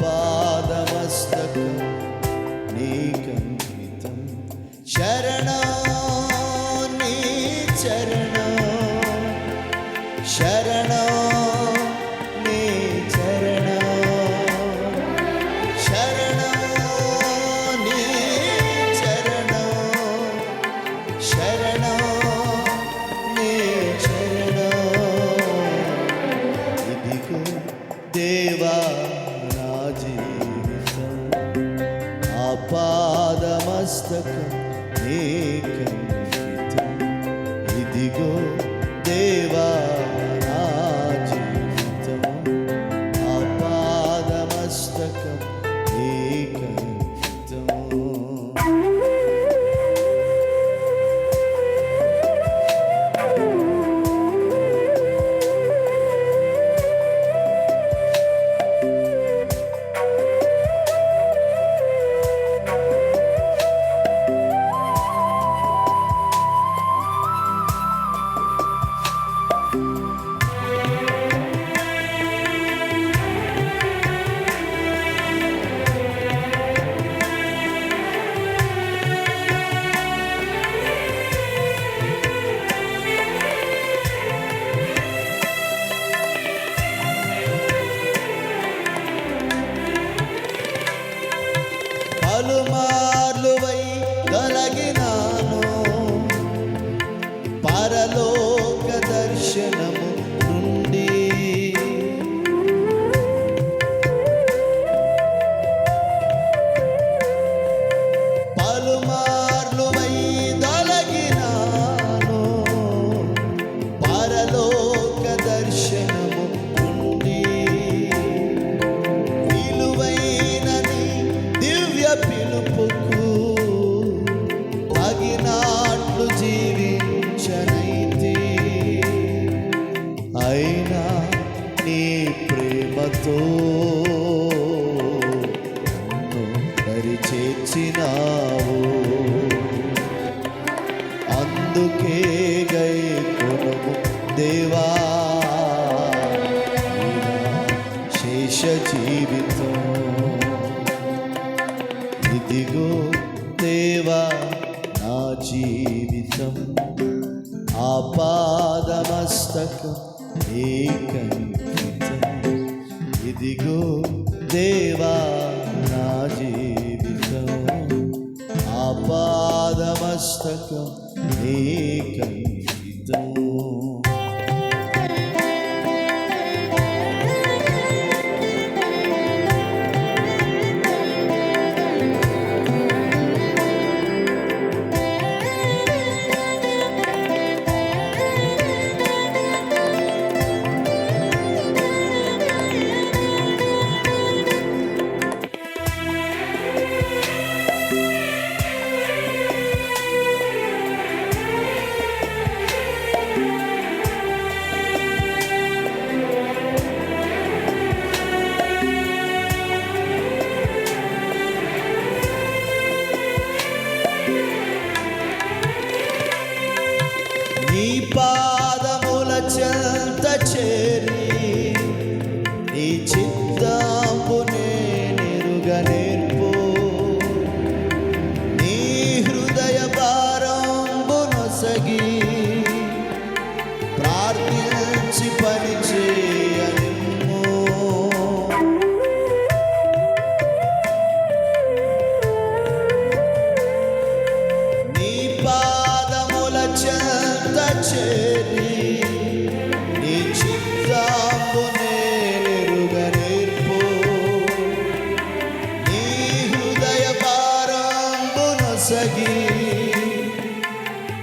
पादमस्तक नीकम् పాదమస్తకం ఏకంకితం. ఇదిగో దేవా నా జీవితం. ఆ పాదమస్తకం ఏకం ದೀಪಾ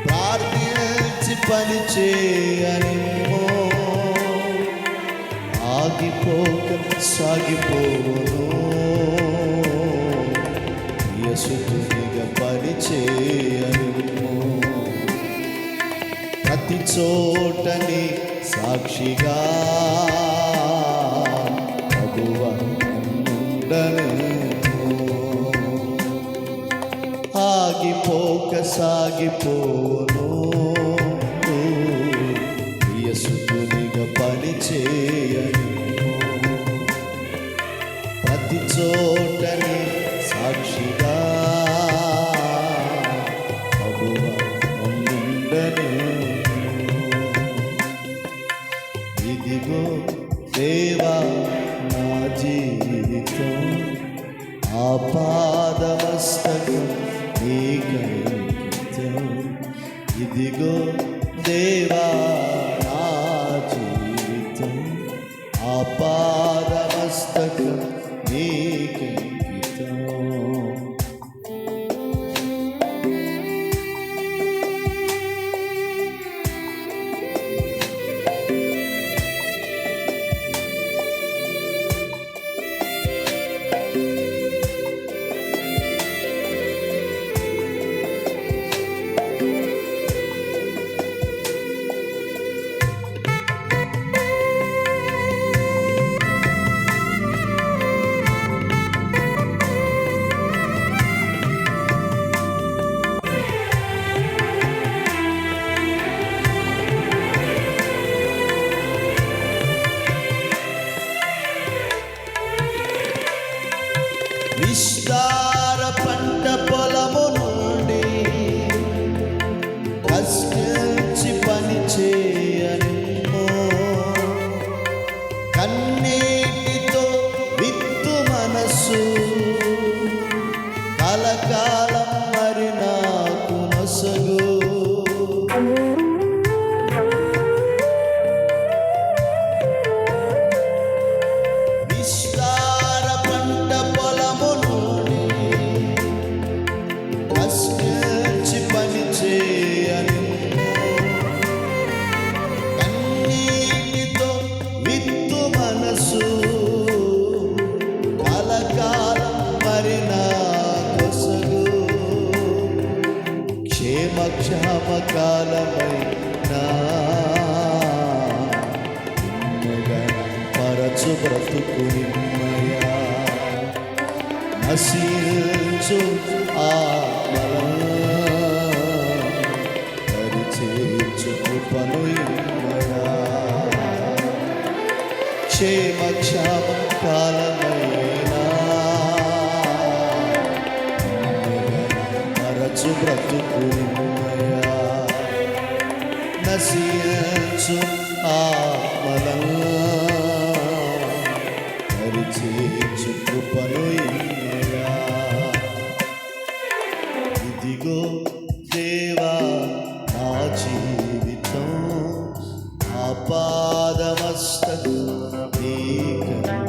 ప్రార్థించి పని చేయని ఆగిపోక సాగిపోను యసుతునిగా పని చేయను ప్రతి చోటని సాక్షిగా ప్రభువుండను ఆగిపోక సాగిపోను యసుకునిగా పని చేయను ప్రతి చోటని సాక్షిగా ఇదిగో దేవా నా జీవితం. ఆపాదమస్తకం ఇదిగో నశించు ఆత్మల పరిచేర్చు కృపను క్షేమ క్షామ కాలమైనా మరచు బ్రతుకు నశించు ఆత్మలను peak.